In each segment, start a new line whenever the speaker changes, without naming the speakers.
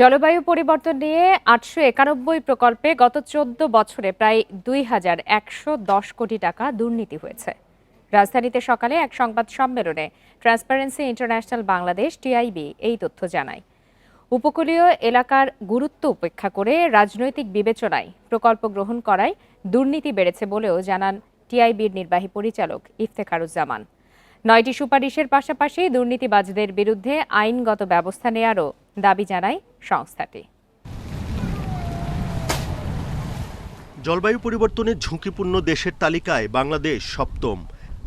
জলবায়ু পরিবর্তন নিয়ে আটশো একানব্বই প্রকল্পে গত চোদ্দ বছরে প্রায় দুই হাজার একশো দশ কোটি টাকা দুর্নীতি হয়েছে। রাজধানীতে সকালে এক সংবাদ সম্মেলনে ট্রান্সপারেন্সি ইন্টারন্যাশনাল বাংলাদেশ টিআইবি এই তথ্য জানায়। উপকূলীয় এলাকার গুরুত্ব উপেক্ষা করে রাজনৈতিক বিবেচনায় প্রকল্প গ্রহণ করায় দুর্নীতি বেড়েছে বলেও জানান টিআইবির নির্বাহী পরিচালক ইফতেখারুজ্জামান। নয়টি সুপারিশের পাশাপাশি দুর্নীতিবাজদের বিরুদ্ধে আইনগত ব্যবস্থা নেয়ারও দাবি জানায় সংস্থাটি।
জলবায়ু পরিবর্তনের ঝুঁকিপূর্ণ দেশের তালিকায় বাংলাদেশ সপ্তম,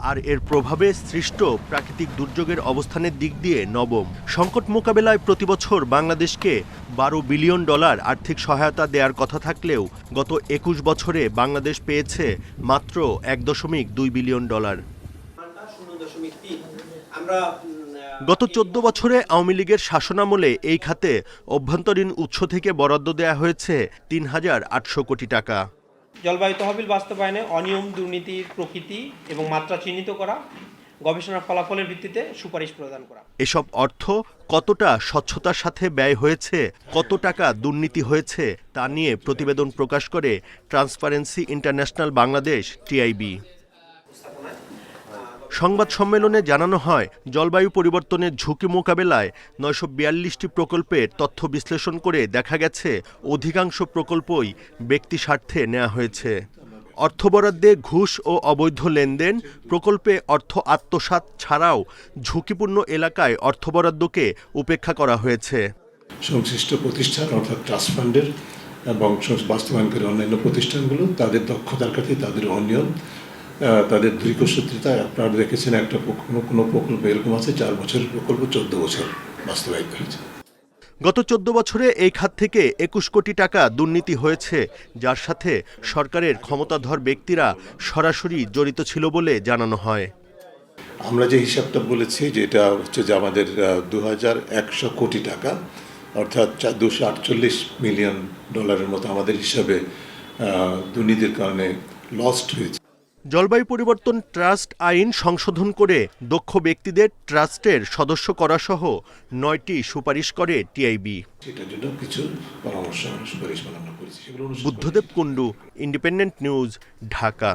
আর এর প্রভাবে সৃষ্ট প্রাকৃতিক দুর্যোগের অবস্থানের দিক দিয়ে নবম। সংকট মোকাবেলায় প্রতিবছর বাংলাদেশকে বারো বিলিয়ন ডলার আর্থিক সহায়তা দেওয়ার কথা থাকলেও গত একুশ বছরে বাংলাদেশ পেয়েছে মাত্র এক দশমিক দুই বিলিয়ন ডলার
শূন্য দশমিক তিন আমরা উম, আহ,
গত চোদ্দ বছরে আওয়ামী লীগের শাসনামলে এই খাতে অভ্যন্তরীণ উৎস থেকে বরাদ্দ দেওয়া হয়েছে তিন হাজার আটশো কোটি টাকা।
জলবায়ু তহবিল বাস্তবায়নে অনিয়ম দুর্নীতির প্রকৃতি এবং মাত্রা চিহ্নিত করা গবেষণার ফলাফলের ভিত্তিতে সুপারিশ প্রদান করা।
এসব অর্থ কতটা স্বচ্ছতার সাথে ব্যয় হয়েছে কত টাকা দুর্নীতি হয়েছে তা নিয়ে প্রতিবেদন প্রকাশ করে ট্রান্সপারেন্সি ইন্টারন্যাশনাল বাংলাদেশ টিআইবি। সংবাদ সম্মেলনে জানানো হয়, জলবায়ু পরিবর্তনের ঝুঁকি মোকাবেলায় নয়শো বিয়াল্লিশটি প্রকল্পের তথ্য বিশ্লেষণ করে দেখা গেছে, অধিকাংশ প্রকল্পই ব্যক্তি স্বার্থে নেওয়া হয়েছে। অর্থ বরাদ্দে ঘুষ ও অবৈধ লেনদেন, প্রকল্পে অর্থ আত্মসাৎ ছাড়াও ঝুঁকিপূর্ণ এলাকায় অর্থ বরাদ্দকে উপেক্ষা করা হয়েছে।
সংশ্লিষ্ট প্রতিষ্ঠান অর্থাৎ ট্রাস্ট ফান্ডের এবং বাস্তবায়নকারী অন্যান্য প্রতিষ্ঠানগুলো তাদের দক্ষতার কাছে তাদের অনিয়ম তাদের দীর্ঘসূত্রিতা আপনারা দেখেছেন একটা কোনো কোনো প্রকল্প এরকম আছে চার বছরের প্রকল্প চোদ্দ বছর বাস্তবায়িত হয়েছে।
গত চোদ্দ বছরে এই খাত থেকে একুশ কোটি টাকা দুর্নীতি হয়েছে যার সাথে সরকারের ক্ষমতাধর ব্যক্তিরা সরাসরি জড়িত ছিল বলে জানানো হয়।
আমরা যে হিসাবটা বলেছি যে এটা হচ্ছে যে আমাদের দু হাজার একশো কোটি টাকা অর্থাৎ দুশো আটচল্লিশ মিলিয়ন ডলারের মতো আমাদের হিসাবে দুর্নীতির কারণে লস্ট হয়েছে।
জলবায়ু পরিবর্তন ট্রাস্ট আইন সংশোধন করে দক্ষ ব্যক্তিদের ট্রাস্টের সদস্য করা সহ নয়টি সুপারিশ করে TIB. Buddhadev Kundu independent news Dhaka.